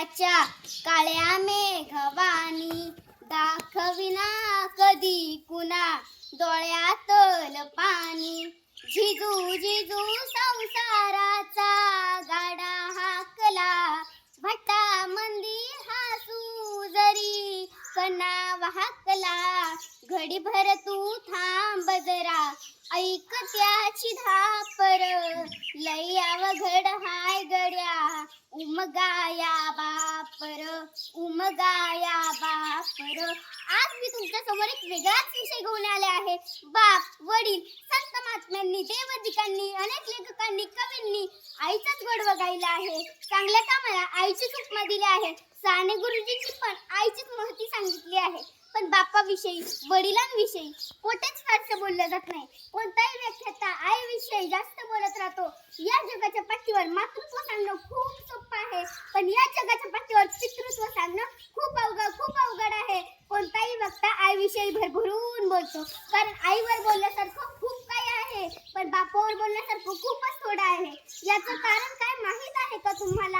वादळाच्या काळ्या मेघवानी दाखविना कधी कुणा डोळ्यातल पाणी. झिजू झिजू संसाराचा गाडा हाकला. भटा मंदी हासू जरी कणा वाहकला घडीभर तू थांब जरा. ऐक त्याची धापर लय घड हाय गड्या. उमगाया बापर उमगाया बापर. आज मी तुमच्यासमोर एक वेगळाच विषय घेऊन आले आहे. बाप वडील संत महात्म्यांनी देवदिकांनी अनेक लेखकांनी कवींनी आईचाच गोडवा गायला आहे. चांगल्या कामाला आईची उपमा दिली आहे. साने गुरुजींची पण आईचीच महती सांगितली आहे. पण बापाविषयी वडिलांविषयी कोठेच फारसं बोललं जात नाही. कोणताही व्याख्याता आईविषयी जास्त बोलत राहतो. या जगाच्या पाठीवर मातृत्व सांगणं खूप सोपं आहे. पण या जगाच्या पाठीवर पितृत्व सांगणं खूप अवघड खूप अवघड आहे. कोणताही वक्ता आईविषयी भरभरून बोलतो. कारण आईवर बोलण्यासारखं खूप काही आहे. पण बापावर बोलण्यासारखं खूपच थोडं आहे. याचं कारण काय माहीत आहे का तुम्हाला?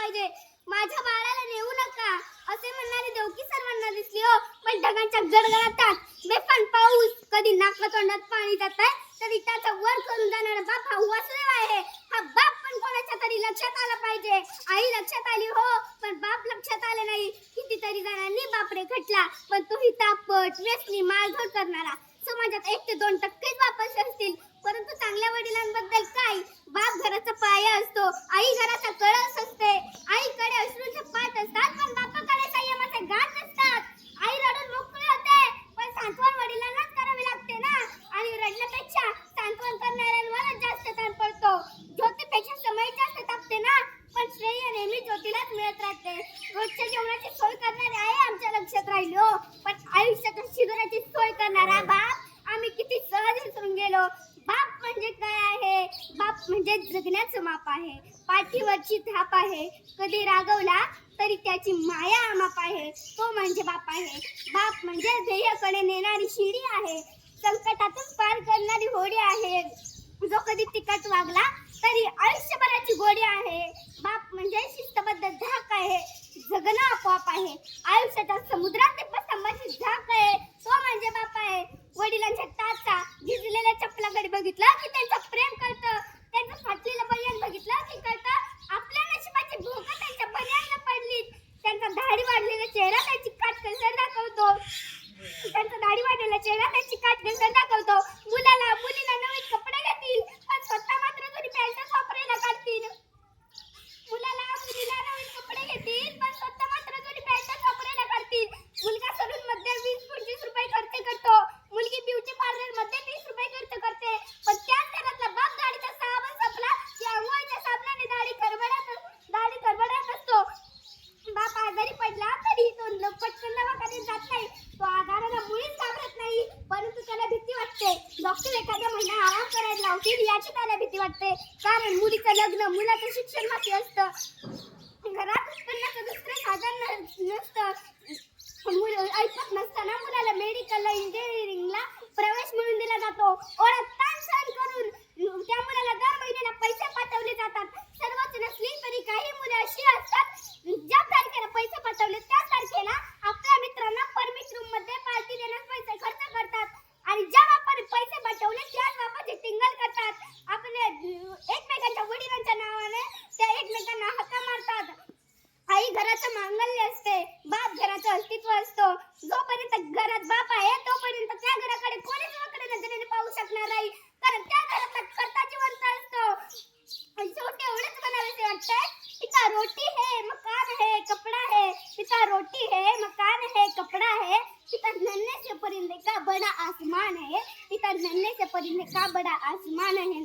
पाहिजे. माझ्या बाळाला नेऊ नका. असे म्हणणारी देवकी सर्वांना दिसली हो. पण ढगांच्या गडगडाटात बेफान पाऊस कधी नाका तोंडात पाणी जात आहे तरी त्याचा वर करून जाणारा बाप हा वासुदेव आहे. हा बाप पण कोणाच्या तरी लक्षात आला पाहिजे. आई लक्षात आली हो पण बाप लक्षात आले नाही. कितीतरी जणांनी बापरे खटला पण तोही तापट व्यसनी मारझोड करणारा. समाजात एक ते दोन टक्केच वापस असतील. परंतु चांगल्या वडिलांबद्दल काय? बाप घराचा पाया असतो आई घराचा कळस असते आईकडे अश्रूचे जगण्याचं माप आहे. पाठीवरची थाप आहे. कधी रागवला तरी त्याची माया माप आहे. तो म्हणजे बाप आहे. बाप म्हणजे ध्येयाकडे नेणारी शिडी आहे. संकटातून पार करणारी होडी आहे. जो कधी तिकट वागला तरी आयुष्यभराची गोडी आहे. बाप म्हणजे शिस्तबद्ध धाक आहे. जगणं आपोआप आहे. आयुष्याच्या समुद्रात स्तंभाची झाक आहे. तो म्हणजे बाप आहे. वडिलांच्या ताचा भिजलेल्या चपलाकडे बघितलं की तर एखाद्या महिना आराम करायला लावतील याची त्याला भीती वाटते. कारण मुलीचं लग्न मुलाचं शिक्षण बाकी असतं. घरात उत्पन्नाचं दुसरं साधन नसतं. मुल ऐकत नसताना मुलाला मेडिकलला इंजिनिअरिंगला प्रवेश मिळून दिला जातो. ओळख अस्तित्व असतो. जोपर्यंत घरात बाप आहे तोपर्यंत त्या घराकडे कोणीच वकडे नजरेने पाहू शकणार नाही. कारण त्या घराचा कर्ता जिवंत असतो. शेवटी एवढंच म्हणावेसे वाटतंय पिता रोटी है मकान है कपडा है तिचा रोटी है मकान है कपडा है पिता नन्हे से परिंदे का बड़ा आसमान है पिता नन्हे से परिंदे का बड़ा आसमान है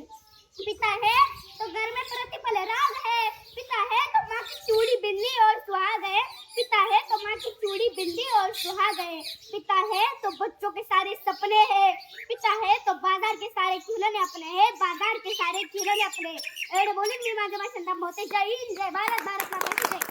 पिता है तो घर में प्रतिपल राग है। पिता है तो माँ की चूड़ी बिंदी और सुहाग है। पिता है तो माँ की चूड़ी बिंदी और सुहाग है। पिता है तो बच्चों के सारे सपने हैं। पिता है तो बाज़ार के सारे खिलौने अपने हैं। बाज़ार के सारे खिलौने अपने बोले बोलून मी माझ्या भाषण मोते जय हिंद, जय भारत भारत माता की जय।